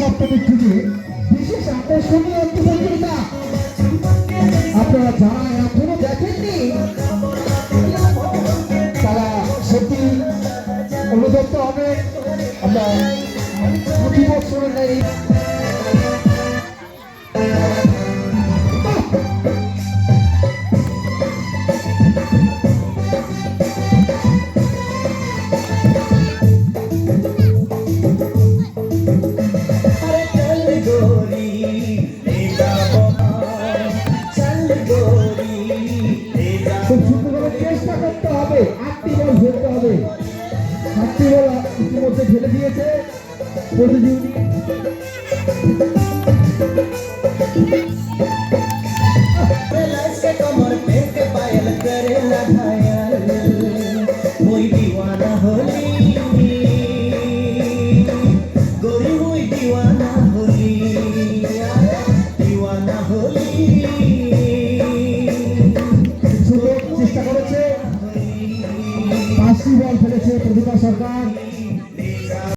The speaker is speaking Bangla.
আপনাদের থেকে বিশেষ আকর্ষণীয় একটি প্রতিযোগিতা আপনারা যারা এখনও দেখেননি, তারা সত্যি অনুতপ্ত হবে আমরা প্রতি বছরের সেই শুদ্ধ করার চেষ্টা করতে হবে। আটটি বল ধরতে হবে। সাতটি বল ইতিমধ্যে ফেলে দিয়েছে প্রতিযোগী होली বল ফেলেছে প্রদীপা সরকার।